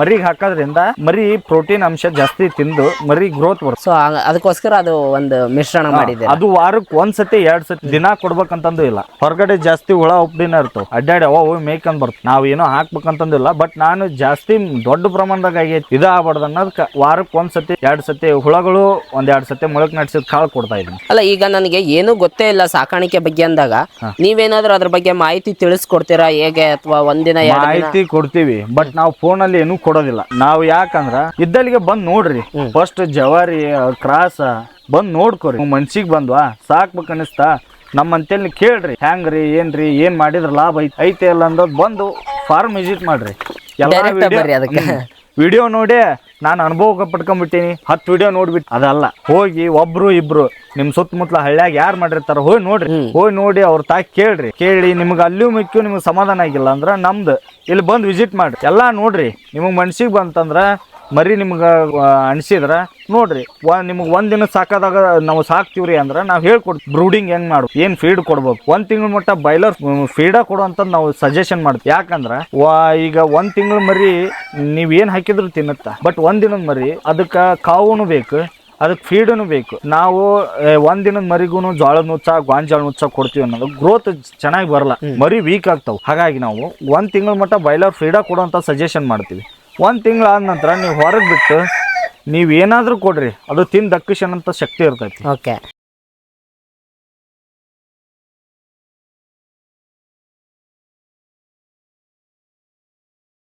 ಮರಿಗೆ ಹಾಕೋದ್ರಿಂದ ಮರಿ ಪ್ರೋಟೀನ್ ಅಂಶ ಜಾಸ್ತಿ ತಿಂದು ಮರಿ ಗ್ರೋತ್ ಬರುತ್ತೆ. ಸೊ ಅದಕ್ಕೋಸ್ಕರ ಅದು ಒಂದು ಮಿಶ್ರಣ ಮಾಡಿದೆ ಅದು ವಾರಕ್ಕೆ ಒಂದ್ ಸತಿ ಎರಡ್ ಸತಿ ದಿನ ಕೊಡ್ಬೇಕಂತಂದು ಇಲ್ಲ. ಹೊರಗಡೆ ಜಾಸ್ತಿ ಹುಳ ಉಪ್ಪಿನ ಇರ್ತಾವ. ಅಡ್ಡಾಡಿ ಅವ ಹೋಗಿ ಮೇಯ್ಕೊಂಡ್ ಬರ್ತ ನಾವ್ ಏನೋ ಹಾಕ್ಬೇಕಂತಂದಿಲ್ಲ ಬಟ್ ನಾನು ಜಾಸ್ತಿ ದೊಡ್ಡ ಪ್ರಮಾಣದಾಗ ಆಗೈತಿ. ಇದು ಆಗ್ಬಾರ್ದು ಅನ್ನೋದಕ್ಕೆ ವಾರಕ್ಕೆ ಒಂದ್ ಸತಿ ಎರಡ್ ಸತಿ ಹುಳಗಳು ಒಂದ್ ಎರಡ್ ಸತಿ ಮೊಳಕ್ ನಡ್ಸಿದ್ ಕಾಳು ಕೊಡ್ತಾ ಇದ್ದೀನಿ ಅಲ್ಲ ಈಗ ನನಗೆ ಏನು ಗೊತ್ತೇ ಇಲ್ಲ ಸಾಕಾಣಿಕೆ ಬಗ್ಗೆ ಅಂದಾಗ. ನೀವೇನಾದ್ರೂ ಅದ್ರ ಬಗ್ಗೆ ಮಾಹಿತಿ ತಿಳಿಸ್ಕೊಡ್ತೀರಾ? ಹೇಗೆ ಅಥವಾ ಒಂದಿನ ಎರಡು ದಿನ? ಮಾಹಿತಿ ಕೊಡ್ತೀವಿ ಬಟ್ ನಾವು ಫೋನ್ ಅಲ್ಲಿ ಏನು ಕೊಡೋದಿಲ್ಲ. ನಾವು ಯಾಕಂದ್ರ ಇದ್ದಲ್ಲಿಗೆ ಬಂದ್ ನೋಡ್ರಿ. ಫಸ್ಟ್ ಜವಾರಿ ಕ್ರಾಸ ಬಂದ್ ನೋಡ್ಕೊರಿ. ಮನ್ಸಿಗೆ ಬಂದ್ವಾ? ಸಾಕ್ಬೇಕು ಅನಿಸ್ತಾ ನಮ್ಮಂತೇಳಿ ಕೇಳ್ರಿ. ಹ್ಯಾಂಗ್ರಿ ಏನ್ರಿ ಏನ್ ಮಾಡಿದ್ರ ಲಾಭ ಐತಿ ಐತೆ ಇಲ್ಲ ಅಂದದ್ ಬಂದು ಫಾರ್ಮ್ ವಿಸಿಟ್ ಮಾಡ್ರಿ. Direct ಆಗ್ ಬರ್ರಿ ಅದಕ್ಕೆ. ವಿಡಿಯೋ ನೋಡಿ ನಾನು ಅನುಭವ ಪಡ್ಕೊಂಡ್ಬಿಟ್ಟಿನಿ ಹತ್ತು ವಿಡಿಯೋ ನೋಡ್ಬಿಟ್ಟು ಅದಲ್ಲ. ಹೋಗಿ ಒಬ್ರು ಇಬ್ರು ನಿಮ್ ಸುತ್ತಮುತ್ತಲ ಹಳ್ಳಿಯಾಗ ಯಾರು ಮಾಡಿರ್ತಾರ ಹೋಗಿ ನೋಡ್ರಿ. ಹೋಗಿ ನೋಡಿ ಅವ್ರ ತಾಯಿ ಕೇಳ್ರಿ. ಕೇಳಿ ನಿಮ್ಗೆ ಅಲ್ಲಿಯೂ ಮಿಕ್ಕು ನಿಮ್ಗೆ ಸಮಾಧಾನ ಆಗಿಲ್ಲ ಅಂದ್ರ ನಮ್ದು. ಇಲ್ಲಿ ಬಂದು ವಿಸಿಟ್ ಮಾಡ್ರಿ. ಎಲ್ಲಾ ನೋಡ್ರಿ. ನಿಮಗೆ ಮನ್ಸಿಗೆ ಬಂತಂದ್ರ ಮರಿ ನಿಮ್ಗೆ ಅನ್ಸಿದ್ರ ನೋಡ್ರಿ ನಿಮ್ಗೆ ಒಂದು ದಿನ ಸಾಕಾದಾಗ ನಾವು ಸಾಕ್ತಿವ್ರಿ ಅಂದ್ರೆ ನಾವು ಹೇಳ್ಕೊಡ್ತೀವಿ ಬ್ರೂಡಿಂಗ್ ಹೆಂಗ್ ಮಾಡು ಏನು ಫೀಡ್ ಕೊಡ್ಬೇಕು. ಒಂದು ತಿಂಗಳ ಮಟ್ಟ ಬಾಯ್ಲರ್ ಫೀಡ ಕೊಡುವಂಥದ್ದು ನಾವು ಸಜೆಷನ್ ಮಾಡ್ತೀವಿ. ಯಾಕಂದ್ರೆ ವಾ- ಈಗ ಒಂದು ತಿಂಗಳ ಮರಿ ನೀವ್ ಏನ್ ಹಾಕಿದ್ರು ತಿನ್ನುತ್ತ. ಬಟ್ ಒಂದ್ ದಿನದ ಮರಿ ಅದಕ್ಕೆ ಕಾವುನು ಬೇಕು ಅದಕ್ಕೆ ಫೀಡನು ಬೇಕು. ನಾವು ಒಂದಿನದ ಒಂದ್ ದಿನದ ಮರಿಗೂನು ಜೋಳದ ಮುಚ್ಚ ಗಾಂಜಾಳ ಮುಚ್ಚ ಕೊಡ್ತೀವಿ ಅನ್ನೋದು ಗ್ರೋತ್ ಚೆನ್ನಾಗಿ ಬರಲ್ಲ. ಮರಿ ವೀಕ್ ಆಗ್ತಾವೆ. ಹಾಗಾಗಿ ನಾವು ಒಂದು ತಿಂಗಳ ಮಟ್ಟ ಬಾಯ್ಲರ್ ಫೀಡ ಕೊಡುವಂತ ಸಜೆಷನ್ ಮಾಡ್ತೀವಿ. ಒಂದ್ ತಿಂಗಳ ಆದ ನಂತರ ನೀವು ಹೊರಗೆ ಬಿಟ್ಟು ನೀವು ಏನಾದರೂ ಕೊಡ್ರಿ, ಅದು ತಿಂದು ದಕ್ಕಿಸೋಣಂತ ಶಕ್ತಿ ಇರ್ತೈತಿ. ಓಕೆ